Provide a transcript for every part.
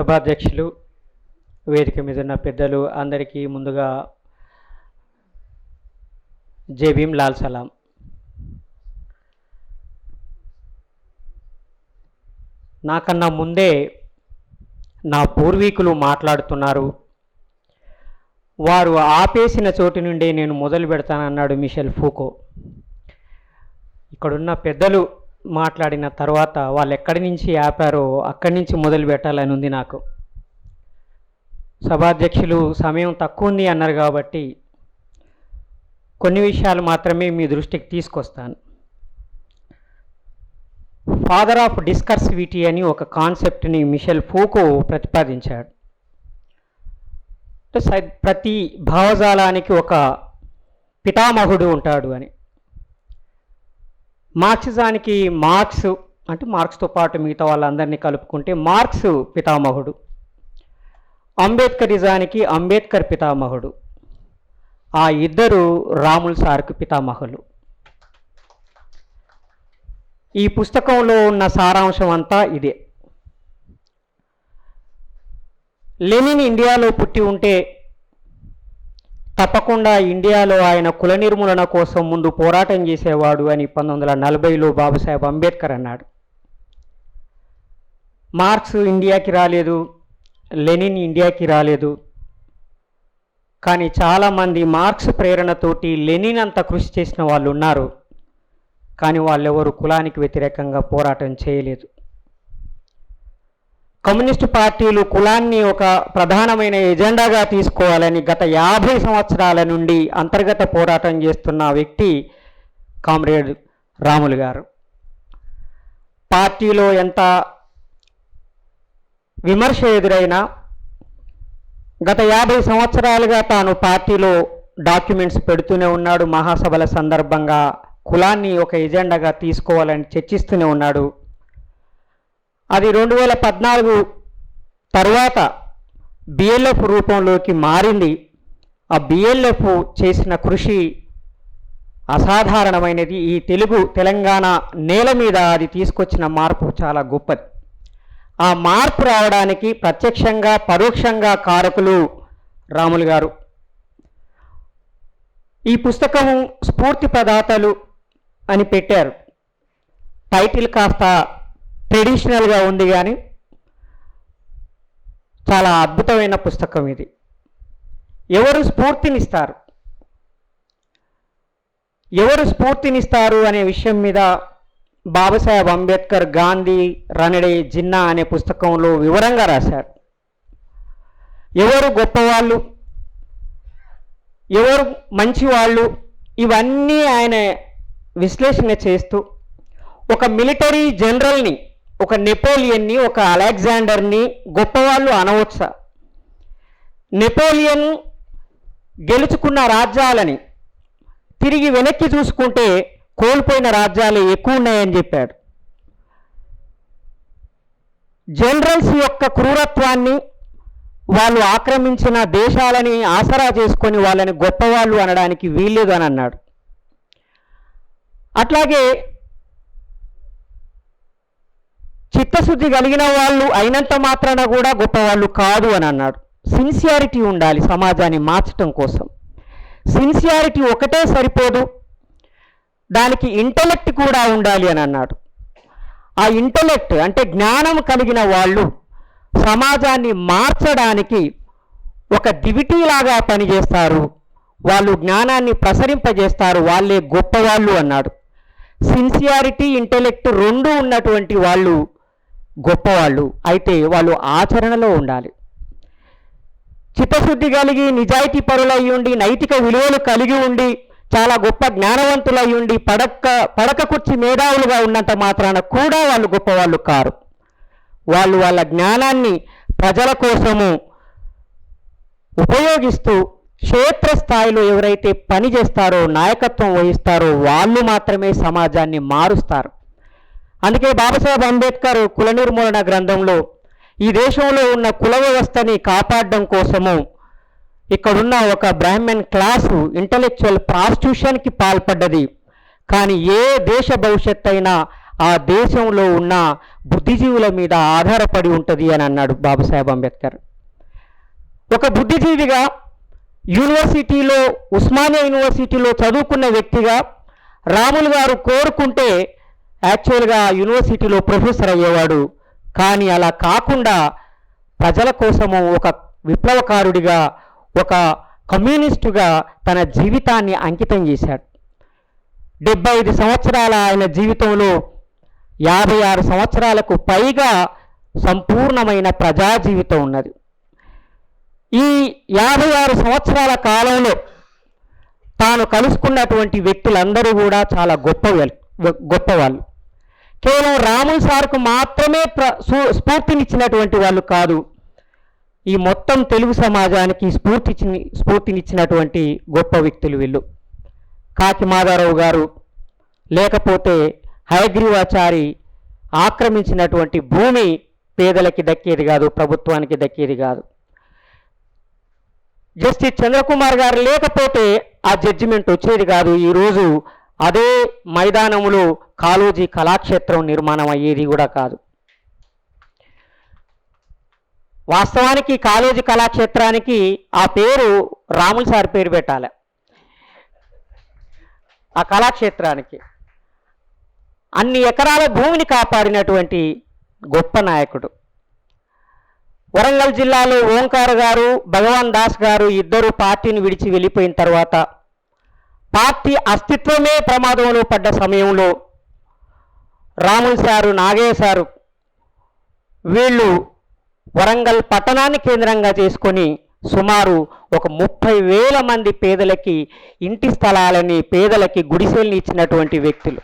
సభాధ్యక్షులు వేదిక మీద ఉన్న పెద్దలు అందరికీ ముందుగా జై లాల్ సలాం. నాకన్నా ముందే నా పూర్వీకులు మాట్లాడుతున్నారు. వారు ఆపేసిన చోటు నుండే నేను మొదలు పెడతానన్నాడు మిషెల్ ఫూకో. ఇక్కడున్న పెద్దలు మాట్లాడిన తర్వాత వాళ్ళు ఎక్కడి నుంచి ఆపారో అక్కడి నుంచి మొదలు పెట్టాలని ఉంది నాకు. సభాధ్యక్షులు సమయం తక్కువ ఉంది అన్నారు కాబట్టి కొన్ని విషయాలు మాత్రమే మీ దృష్టికి తీసుకొస్తాను. ఫాదర్ ఆఫ్ డిస్కర్సివిటీ అని ఒక కాన్సెప్ట్ని మిషెల్ ఫూకో ప్రతిపాదించాడు. సై- ప్రతి భావజాలానికి ఒక పితామహుడు ఉంటాడు అని. మార్క్సిజానికి మార్క్స్ అంటే మార్క్స్తో పాటు మిగతా వాళ్ళందరినీ కలుపుకుంటే మార్క్స్ పితామహుడు. అంబేద్కరిజానికి అంబేద్కర్ పితామహుడు. ఆ ఇద్దరు రాముల్ సార్కు పితామహులు. ఈ పుస్తకంలో ఉన్న సారాంశం అంతా ఇదే. లెనిన్ ఇండియాలో పుట్టి ఉంటే తప్పకుండా ఇండియాలో ఆయన కుల నిర్మూలన కోసం ముందు పోరాటం చేసేవాడు అని పంతొమ్మిది వందల నలభైలో బాబాసాహెబ్ అంబేద్కర్ అన్నాడు. మార్క్స్ ఇండియాకి రాలేదు లెనిన్ ఇండియాకి రాలేదు. కానీ చాలామంది మార్క్స్ ప్రేరణతోటి లెనిన్ అంత కృషి చేసిన వాళ్ళు ఉన్నారు. కానీ వాళ్ళెవరు కులానికి వ్యతిరేకంగా పోరాటం చేయలేదు. కమ్యూనిస్టు పార్టీలు కులాన్ని ఒక ప్రధానమైన ఎజెండాగా తీసుకోవాలని గత యాభై సంవత్సరాల నుండి అంతర్గత పోరాటం చేస్తున్న వ్యక్తి కామ్రేడ్ రాములు గారు. పార్టీలో ఎంత విమర్శ ఎదురైనా గత యాభై సంవత్సరాలుగా తాను పార్టీలో డాక్యుమెంట్స్ పెడుతూనే ఉన్నాడు. మహాసభల సందర్భంగా కులాన్ని ఒక ఎజెండాగా తీసుకోవాలని చర్చిస్తూనే ఉన్నాడు. అది రెండు వేల పద్నాలుగు తర్వాత బిఎల్ఎఫ్ రూపంలోకి మారింది. ఆ బిఎల్ఎఫ్ చేసిన కృషి అసాధారణమైనది. ఈ తెలుగు తెలంగాణ నేల మీద అది తీసుకొచ్చిన మార్పు చాలా గొప్పది. ఆ మార్పు రావడానికి ప్రత్యక్షంగా పరోక్షంగా కారకులు రాములు గారు. ఈ పుస్తకం స్ఫూర్తి ప్రదాతలు అని పెట్టారు. టైటిల్ కాస్త ట్రెడిషనల్గా ఉంది కానీ చాలా అద్భుతమైన పుస్తకం ఇది. ఎవరు స్ఫూర్తినిస్తారు? ఎవరు స్ఫూర్తినిస్తారు అనే విషయం మీద బాబాసాహెబ్ అంబేద్కర్ గాంధీ రనడే జిన్నా అనే పుస్తకంలో వివరంగా రాశారు. ఎవరు గొప్పవాళ్ళు? ఎవరు మంచివాళ్ళు? ఇవన్నీ ఆయన విశ్లేషణ చేస్తూ ఒక మిలిటరీ జనరల్ని ఒక నెపోలియన్ని ఒక అలెగ్జాండర్ని గొప్పవాళ్ళు అనవచ్చా? నెపోలియన్ గెలుచుకున్న రాజ్యాలని తిరిగి వెనక్కి చూసుకుంటే కోల్పోయిన రాజ్యాలు ఎక్కువ ఉన్నాయని చెప్పాడు. జనరల్స్ యొక్క క్రూరత్వాన్ని వాళ్ళు ఆక్రమించిన దేశాలని ఆసరా చేసుకొని వాళ్ళని గొప్పవాళ్ళు అనడానికి వీల్లేదు అని అన్నాడు. అట్లాగే చిత్తశుద్ధి కలిగిన వాళ్ళు అయినంత మాత్రాన కూడా గొప్పవాళ్ళు కాదు అని అన్నాడు. సిన్సియారిటీ ఉండాలి సమాజాన్ని మార్చటం కోసం. సిన్సియారిటీ ఒకటే సరిపోదు. దానికి ఇంటలెక్ట్ కూడా ఉండాలి అని అన్నాడు. ఆ ఇంటలెక్ట్ అంటే జ్ఞానం కలిగిన వాళ్ళు సమాజాన్ని మార్చడానికి ఒక దివిటీలాగా పనిచేస్తారు. వాళ్ళు జ్ఞానాన్ని ప్రసరింపజేస్తారు. వాళ్ళే గొప్పవాళ్ళు అన్నాడు. సిన్సియారిటీ ఇంటలెక్ట్ రెండు ఉన్నటువంటి వాళ్ళు గొప్పవాళ్ళు. అయితే వాళ్ళు ఆచరణలో ఉండాలి. చిత్తశుద్ధి కలిగి నిజాయితీ పరులై ఉండి నైతిక విలువలు కలిగి ఉండి చాలా గొప్ప జ్ఞానవంతులై ఉండి పడక పడక కుర్చి మేధావులుగా ఉన్నంత మాత్రాన కూడా వాళ్ళు గొప్పవాళ్ళు కారు. వాళ్ళు వాళ్ళ జ్ఞానాన్ని ప్రజల కోసము ఉపయోగిస్తూ క్షేత్రస్థాయిలో ఎవరైతే పని చేస్తారో నాయకత్వం వహిస్తారో వాళ్ళు మాత్రమే సమాజాన్ని మారుస్తారు. అందుకే బాబాసాహెబ్ అంబేద్కర్ కుల నిర్మూలన గ్రంథంలో ఈ దేశంలో ఉన్న కుల వ్యవస్థని కాపాడడం కోసము ఇక్కడున్న ఒక బ్రాహ్మణ్ క్లాసు ఇంటలెక్చువల్ ప్రాస్టిట్యూషన్కి పాల్పడ్డది. కానీ ఏ దేశ భవిష్యత్ అయినా ఆ దేశంలో ఉన్న బుద్ధిజీవుల మీద ఆధారపడి ఉంటుంది అని అన్నాడు బాబాసాహెబ్ అంబేద్కర్. ఒక బుద్ధిజీవిగా యూనివర్సిటీలో ఉస్మానియా యూనివర్సిటీలో చదువుకున్న వ్యక్తిగా రాములు గారు కోరుకుంటే యాక్చువల్గా యూనివర్సిటీలో ప్రొఫెసర్ అయ్యేవాడు. కానీ అలా కాకుండా ప్రజల కోసము ఒక విప్లవకారుడిగా ఒక కమ్యూనిస్టుగా తన జీవితాన్ని అంకితం చేశాడు. డెబ్బై ఐదు సంవత్సరాల ఆయన జీవితంలో యాభై ఆరు సంవత్సరాలకు పైగా సంపూర్ణమైన ప్రజా జీవితం ఉన్నది. ఈ యాభై ఆరు సంవత్సరాల కాలంలో తాను కలుసుకున్నటువంటి వ్యక్తులందరూ కూడా చాలా గొప్ప గొప్పవాళ్ళు కేవలం రాముల్ సార్కు మాత్రమే ప్ర స్ఫూర్తినిచ్చినటువంటి వాళ్ళు కాదు. ఈ మొత్తం తెలుగు సమాజానికి స్ఫూర్తి స్ఫూర్తినిచ్చినటువంటి గొప్ప వ్యక్తులు వీళ్ళు. కాకి మాధారావు గారు లేకపోతే హయగ్రీవాచారి ఆక్రమించినటువంటి భూమి పేదలకి దక్కేది కాదు ప్రభుత్వానికి దక్కేది కాదు. జస్టిస్ చంద్రకుమార్ గారు లేకపోతే ఆ జడ్జిమెంట్ వచ్చేది కాదు. ఈరోజు అదే మైదానములో కాళోజీ కళాక్షేత్రం నిర్మాణం అయ్యేది కూడా కాదు. వాస్తవానికి కాళోజీ కళాక్షేత్రానికి ఆ పేరు రాములు సార్ పేరు పెట్టాలి. ఆ కళాక్షేత్రానికి. అన్ని ఎకరాల భూమిని కాపాడినటువంటి గొప్ప నాయకుడు. వరంగల్ జిల్లాలో ఓంకార్ గారు భగవాన్ దాస్ గారు ఇద్దరు పార్టీని విడిచి వెళ్ళిపోయిన తర్వాత పార్టీ అస్తిత్వమే ప్రమాదంలో పడ్డ సమయంలో రాముల్ సారు నాగయ్య సారు వీళ్ళు వరంగల్ పట్టణాన్ని కేంద్రంగా చేసుకొని సుమారు ఒక ముప్పై వేల మంది పేదలకి ఇంటి స్థలాలని పేదలకి గుడిసెల్ని ఇచ్చినటువంటి వ్యక్తులు.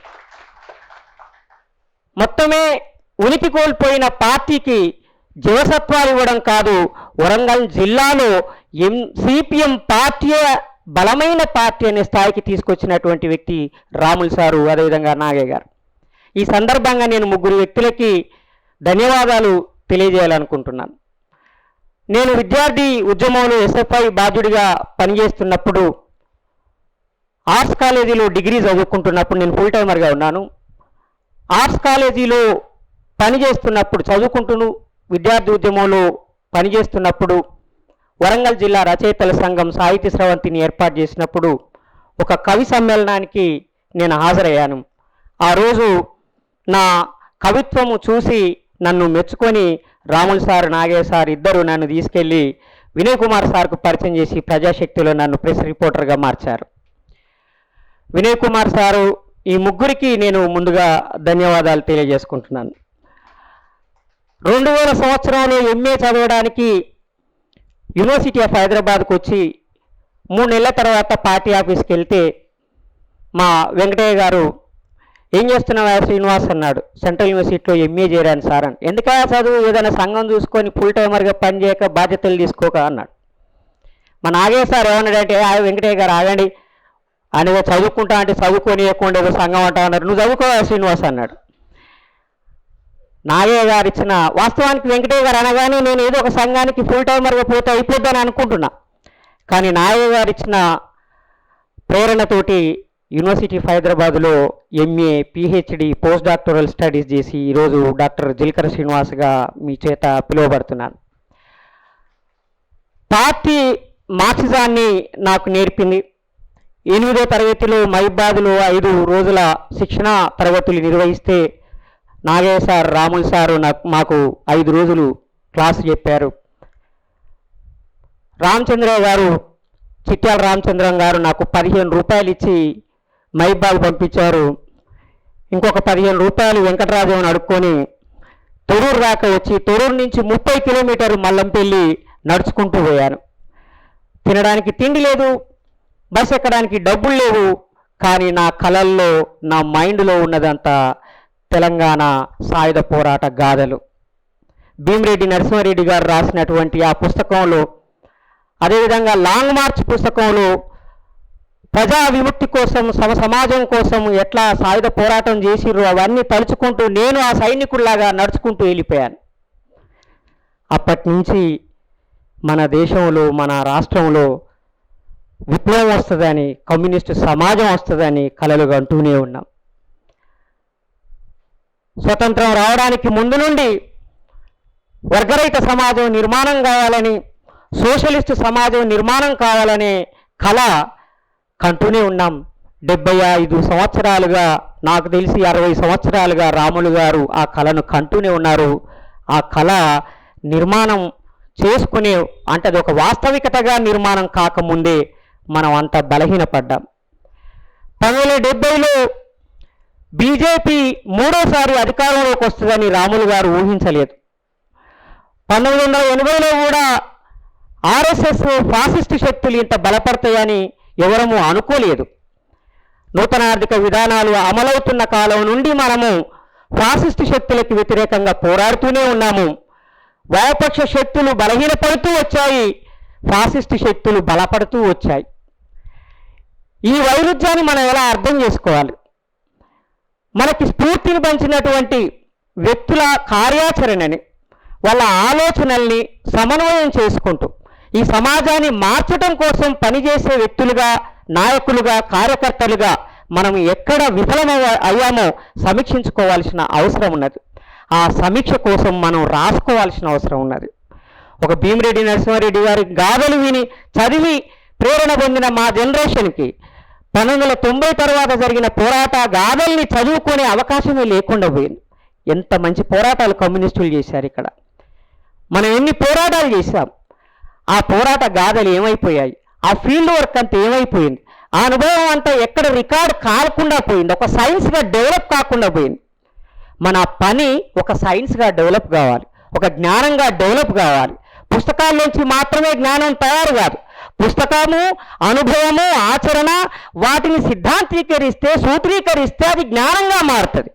మొత్తమే ఉనికి కోల్పోయిన పార్టీకి జీవసత్వాలు ఇవ్వడం కాదు వరంగల్ జిల్లాలో M C P M party బలమైన పార్టీ అనే స్థాయికి తీసుకొచ్చినటువంటి వ్యక్తి రాములు సారు అదేవిధంగా నాగయ్య గారు. ఈ సందర్భంగా నేను ముగ్గురు వ్యక్తులకి ధన్యవాదాలు తెలియజేయాలనుకుంటున్నాను. నేను విద్యార్థి ఉద్యమంలో ఎస్ఎఫ్ఐ బాధ్యుడిగా పనిచేస్తున్నప్పుడు ఆర్ట్స్ కాలేజీలో డిగ్రీ చదువుకుంటున్నప్పుడు నేను ఫుల్ టైమర్గా ఉన్నాను. ఆర్ట్స్ కాలేజీలో పనిచేస్తున్నప్పుడు చదువుకుంటూ విద్యార్థి ఉద్యమంలో పనిచేస్తున్నప్పుడు వరంగల్ జిల్లా రచయితల సంఘం సాహిత్య స్రవంతిని ఏర్పాటు చేసినప్పుడు ఒక కవి సమ్మేళనానికి నేను హాజరయ్యాను. ఆ రోజు నా కవిత్వము చూసి నన్ను మెచ్చుకొని రాములు సార్ నాగేశ్ సార్ ఇద్దరు నన్ను తీసుకెళ్ళి వినయ్ కుమార్ సార్కు పరిచయం చేసి ప్రజాశక్తిలో నన్ను ప్రెస్ రిపోర్టర్గా మార్చారు. వినయ్ కుమార్ సారు ఈ ముగ్గురికి నేను ముందుగా ధన్యవాదాలు తెలియజేసుకుంటున్నాను. రెండు వేల సంవత్సరంలో ఎంఏ చదవడానికి యూనివర్సిటీ ఆఫ్ హైదరాబాద్కు వచ్చి మూడు నెలల తర్వాత పార్టీ ఆఫీస్కి వెళ్తే మా వెంకటయ్య గారు ఏం చేస్తున్నావా శ్రీనివాస్? అన్నాడు. సెంట్రల్ యూనివర్సిటీలో ఎంఏ చేరాను సార్ అని. ఎందుకయా చదువు? ఏదైనా సంఘం చూసుకొని ఫుల్ టైమర్గా పనిచేయక బాధ్యతలు తీసుకోక అన్నాడు. మా నాగయ్య సార్ ఏమన్నాడంటే ఆ వెంకటయ్య గారు ఆగండి. ఆయన చదువుకుంటా అంటే చదువుకోనియకుండా ఏదో సంఘం అంటా అన్నారు నువ్వు చదువుకోవా శ్రీనివాస్ అన్నాడు. నాగయ్య గారు ఇచ్చిన వాస్తవానికి వెంకటయ్య గారు అనగానే నేను ఏదో ఒక సంఘానికి ఫుల్ టైమర్గా పోతే అయిపోద్దని అనుకుంటున్నా. కానీ నాగయ్య గారు ఇచ్చిన ప్రేరణతోటి యూనివర్సిటీ ఆఫ్ హైదరాబాద్లో M A P H D post doctoral studies చేసి ఈరోజు డాక్టర్ జిల్కర శ్రీనివాస్గా మీ చేత పిలువబడుతున్నాను. పార్టీ మార్క్సిజాన్ని నాకు నేర్పింది. ఎనిమిదో తరగతిలో మైబాద్లో ఐదు రోజుల శిక్షణ తరగతులు నిర్వహిస్తే నాగయ్య సార్ రాములు సారు నాకు మాకు ఐదు రోజులు క్లాసు చెప్పారు. రామచంద్రయ్య గారు చిట్యాల రామచంద్రం గారు నాకు పదిహేను రూపాయలు ఇచ్చి మైబాల్ పంపించారు. ఇంకొక పదిహేను రూపాయలు వెంకటరాజు అడుక్కొని తొరూరు దాకా వచ్చి తొరూరు నుంచి ముప్పై కిలోమీటర్ మల్లంపల్లి నడుచుకుంటూ పోయాను. తినడానికి తిండి లేదు బస్ ఎక్కడానికి డబ్బులు లేవు కానీ నా కలల్లో నా మైండ్లో ఉన్నదంతా తెలంగాణ సాయుధ పోరాట గాథలు. భీమిరెడ్డి నరసింహారెడ్డి గారు రాసినటువంటి ఆ పుస్తకంలో అదేవిధంగా లాంగ్ మార్చ్ పుస్తకంలో ప్రజా విముక్తి కోసం సమ సమాజం కోసం ఎట్లా సాయుధ పోరాటం చేసిర్రు అవన్నీ తలుచుకుంటూ నేను ఆ సైనికుల్లాగా నడుచుకుంటూ వెళ్ళిపోయాను. అప్పటి నుంచి మన దేశంలో మన రాష్ట్రంలో విప్లవం వస్తుందని కమ్యూనిస్టు సమాజం వస్తుందని కలలు అంటూనే ఉన్నాం. స్వతంత్రం రావడానికి ముందు నుండి వర్గరహిత సమాజం నిర్మాణం కావాలని సోషలిస్ట్ సమాజం నిర్మాణం కావాలనే కళ కంటూనే ఉన్నాం. డెబ్బై ఐదు సంవత్సరాలుగా నాకు తెలిసి అరవై సంవత్సరాలుగా రాములు గారు ఆ కళను కంటూనే ఉన్నారు. ఆ కళ నిర్మాణం చేసుకునే అంటే అది ఒక వాస్తవికతగా నిర్మాణం కాకముందే మనం అంత బలహీనపడ్డాం. పంతొమ్మిది వందల డెబ్బైలో బీజేపీ మూడోసారి అధికారంలోకి వస్తుందని రాములు గారు ఊహించలేదు. పంతొమ్మిది వందల ఎనభైలో కూడా ఆర్ఎస్ఎస్ ఫాసిస్ట్ శక్తులు ఇంత బలపడతాయని ఎవరము అనుకోలేదు. నూతన ఆర్థిక విధానాలు అమలవుతున్న కాలం నుండి మనము ఫాసిస్ట్ శక్తులకు వ్యతిరేకంగా పోరాడుతూనే ఉన్నాము. వామపక్ష శక్తులు బలహీనపడుతూ వచ్చాయి ఫాసిస్ట్ శక్తులు బలపడుతూ వచ్చాయి. ఈ వైరుధ్యాన్ని మనం ఎలా అర్థం చేసుకోవాలి? మనకి స్ఫూర్తిని పంచినటువంటి వ్యక్తుల కార్యాచరణని వాళ్ళ ఆలోచనల్ని సమన్వయం చేసుకుంటూ ఈ సమాజాన్ని మార్చడం కోసం పనిచేసే వ్యక్తులుగా నాయకులుగా కార్యకర్తలుగా మనం ఎక్కడ విఫలమ అయ్యామో సమీక్షించుకోవాల్సిన అవసరం ఉన్నది. ఆ సమీక్ష కోసం మనం రాసుకోవాల్సిన అవసరం ఉన్నది. ఒక భీమిరెడ్డి నరసింహారెడ్డి గారి గాథలు విని చదివి ప్రేరణ పొందిన మా జనరేషన్కి పంతొమ్మిది వందల తొంభై తర్వాత జరిగిన పోరాట గాథల్ని చదువుకునే అవకాశమే లేకుండా పోయింది. ఎంత మంచి పోరాటాలు కమ్యూనిస్టులు చేశారు ఇక్కడ. మనం ఎన్ని పోరాటాలు చేశాం. ఆ పోరాట గాథలు ఏమైపోయాయి? ఆ ఫీల్డ్ వర్క్ అంతా ఏమైపోయింది? ఆ అనుభవం అంతా ఎక్కడ రికార్డ్ కాకుండా పోయింది? ఒక సైన్స్గా డెవలప్ కాకుండా పోయింది. మన పని ఒక సైన్స్గా డెవలప్ కావాలి. ఒక జ్ఞానంగా డెవలప్ కావాలి. పుస్తకాల్లోంచి మాత్రమే జ్ఞానం తయారు కాదు. పుస్తకము అనుభవము ఆచరణ వాటిని సిద్ధాంతీకరిస్తే సూత్రీకరిస్తే అది జ్ఞానంగా మారుతుంది.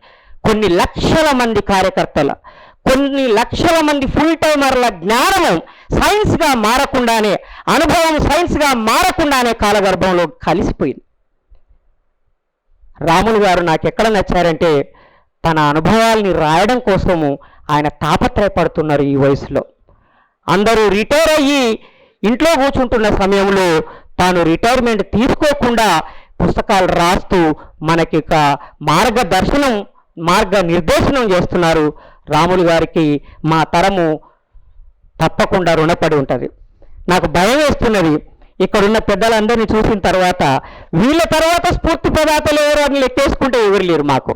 కొన్ని లక్షల మంది కార్యకర్తల కొన్ని లక్షల మంది ఫుల్ టైమర్ల జ్ఞానము సైన్స్గా మారకుండానే అనుభవం సైన్స్గా మారకుండానే కాలగర్భంలో కలిసిపోయింది. రాములు గారు నాకు ఎక్కడ నచ్చారంటే తన అనుభవాల్ని రాయడం కోసము ఆయన తాపత్రయపడుతున్నారు ఈ వయసులో. అందరూ రిటైర్ అయ్యి ఇంట్లో కూర్చుంటున్న సమయంలో తాను రిటైర్మెంట్ తీసుకోకుండా పుస్తకాలు రాస్తూ మనకి ఒక మార్గదర్శనం మార్గ నిర్దేశనం చేస్తున్నారు. రాములు గారికి మా తరము తప్పకుండా రుణపడి ఉంటుంది. నాకు భయం వేస్తున్నది. ఇక్కడున్న పెద్దలందరినీ చూసిన తర్వాత వీళ్ళ తర్వాత స్ఫూర్తి పదార్థాలు ఎవరు అని లెక్కేసుకుంటే ఎవరు లేరు మాకు.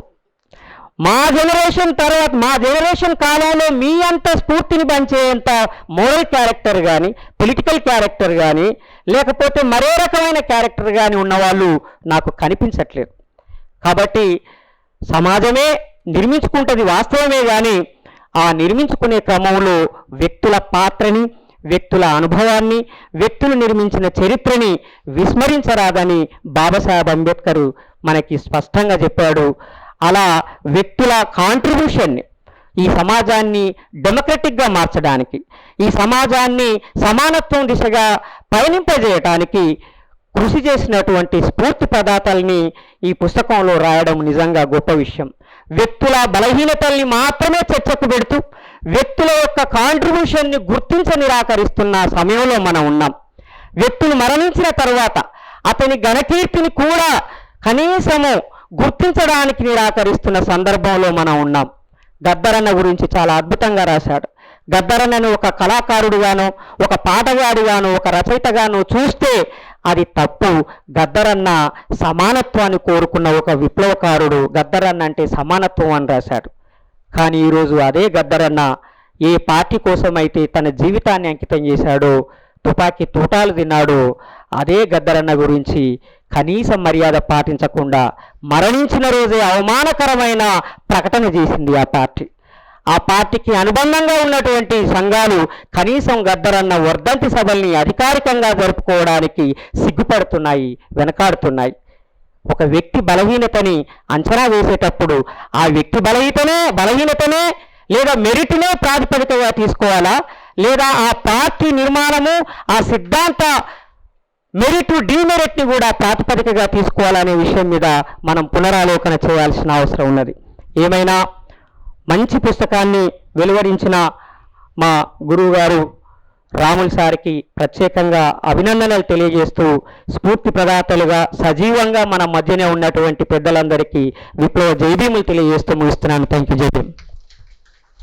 మా జనరేషన్ తర్వాత మా జనరేషన్ కాలంలో మీ అంత స్ఫూర్తిని పంచేంత మోరల్ క్యారెక్టర్ కానీ పొలిటికల్ క్యారెక్టర్ కానీ లేకపోతే మరో రకమైన క్యారెక్టర్ కానీ ఉన్నవాళ్ళు నాకు కనిపించట్లేదు. కాబట్టి సమాజమే నిర్మించుకుంటుంది వాస్తవమే కానీ ఆ నిర్మించుకునే క్రమంలో వ్యక్తుల పాత్రని వ్యక్తుల అనుభవాన్ని వ్యక్తులు నిర్మించిన చరిత్రని విస్మరించరాదని బాబాసాహెబ్ అంబేద్కర్ మనకి స్పష్టంగా చెప్పాడు. అలా వ్యక్తుల కాంట్రిబ్యూషన్ని ఈ సమాజాన్ని డెమోక్రటిక్గా మార్చడానికి ఈ సమాజాన్ని సమానత్వం దిశగా పయనింపజేయటానికి కృషి చేసినటువంటి స్ఫూర్తి ప్రదాతల్ని ఈ పుస్తకంలో రాయడం నిజంగా గొప్ప విషయం. వ్యక్తుల బలహీనతల్ని మాత్రమే చర్చకు పెడుతూ వ్యక్తుల యొక్క కాంట్రిబ్యూషన్ని గుర్తించ నిరాకరిస్తున్న సమయంలో మనం ఉన్నాం. వ్యక్తులు మరణించిన తర్వాత అతని ఘనకీర్తిని కూడా కనీసము గుర్తించడానికి నిరాకరిస్తున్న సందర్భంలో మనం ఉన్నాం. గద్దరన్న గురించి చాలా అద్భుతంగా రాశాడు. గద్దరన్నను ఒక కళాకారుడిగానో ఒక పాటగాడిగానో ఒక రచయితగానో చూస్తే అది తప్పు. గద్దరన్న సమానత్వాన్ని కోరుకున్న ఒక విప్లవకారుడు గద్దరన్న అంటే సమానత్వం అని రాశాడు. కానీ ఈరోజు అదే గద్దరన్న ఏ పార్టీ కోసమైతే తన జీవితాన్ని అంకితం చేశాడో తుపాకీ తూటాలు తిన్నాడో. అదే గద్దరన్న గురించి కనీసం మర్యాద పాటించకుండా మరణించిన రోజే అవమానకరమైన ప్రకటన చేసింది ఆ పార్టీ. ఆ పార్టీకి అనుబంధంగా ఉన్నటువంటి సంఘాలు కనీసం గద్దరన్న వర్ధంతి సభల్ని అధికారికంగా జరుపుకోవడానికి సిగ్గుపడుతున్నాయి వెనకాడుతున్నాయి. ఒక వ్యక్తి బలహీనతని అంచనా వేసేటప్పుడు ఆ వ్యక్తి బలహీనతనే బలహీనతనే లేదా మెరిట్నే ప్రాతిపదికగా తీసుకోవాలా? లేదా ఆ పార్టీ నిర్మాణము ఆ సిద్ధాంత మెరిట్ డిమెరిట్ని కూడా ప్రాతిపదికగా తీసుకోవాలనే విషయం మీద మనం పునరాలోకన చేయాల్సిన అవసరం ఉన్నది. ఏమైనా మంచి పుస్తకాన్ని వెలువరించిన మా గురువు గారు రాముల్ సార్కి ప్రత్యేకంగా అభినందనలు తెలియజేస్తూ స్ఫూర్తి ప్రదాతలుగా సజీవంగా మన మధ్యనే ఉన్నటువంటి పెద్దలందరికీ విప్లవ జైభీములు తెలియజేస్తూ ముగిస్తున్నాను. థ్యాంక్ యూ జై